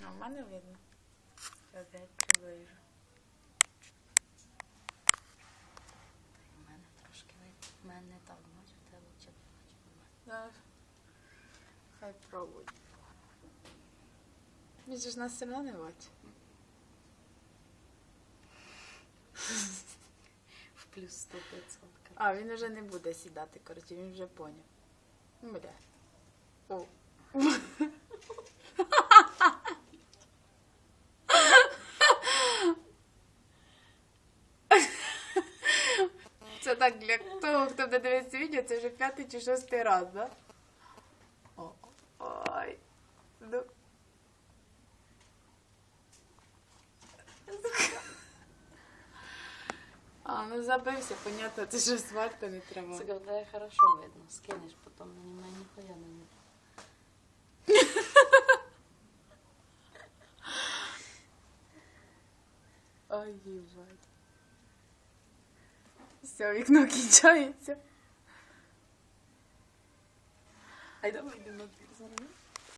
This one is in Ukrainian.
Ну, в мене видно. Я опять приближу. У мене трошки видно. У мене не так, бачу, тебе лучше. Зараз. Хай пробуй. Він ж нас все одно не бачить. В плюс 100 500. А, він вже не буде сідати, коротше, він вже поняв. Ну, Бля. О. Це так для того, хто буде дивитися відео, це вже п'ятий чи шостий раз, да? О, ой. Ну. А, ну забився, понятно, це ж сварта не треба. Це коли хорошо видно. Скинеш потім, мені ніхуя не видно. Ой, їбать. Все, вікно кінчається. Ай, давай йдемо на двір зараз.